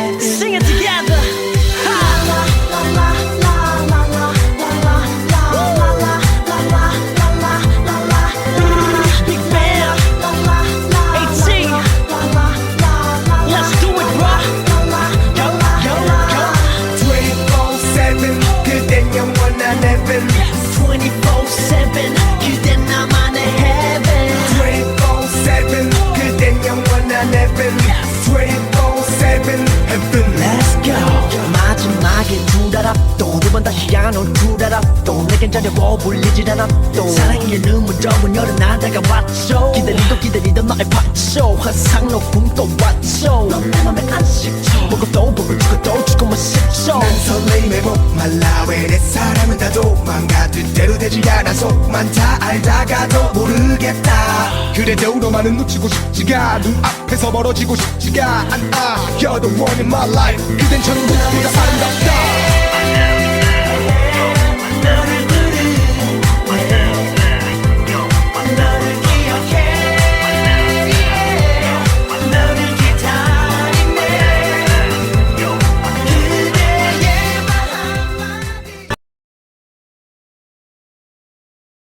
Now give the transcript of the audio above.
Eh, Sing it. 어울리질 않아. 또 사랑의 눈물 적은 여름 나 다가 왔죠. 기다리고 기다리던 나의 파쇼 환상 높음 또 왔죠. 넌내 맘에 안 식죠. 보고 또 주고만 싶죠. 난 설레임에 목말라. 왜 내 사랑은 다 도망가 뜻대로 되지 않아 속만 다 알다가도 모르겠다. 그래도 너만은 놓치고 싶지가 눈 앞에서 멀어지고 싶지가 않아. You're the one in my life. 그댄 천국보다 아름답다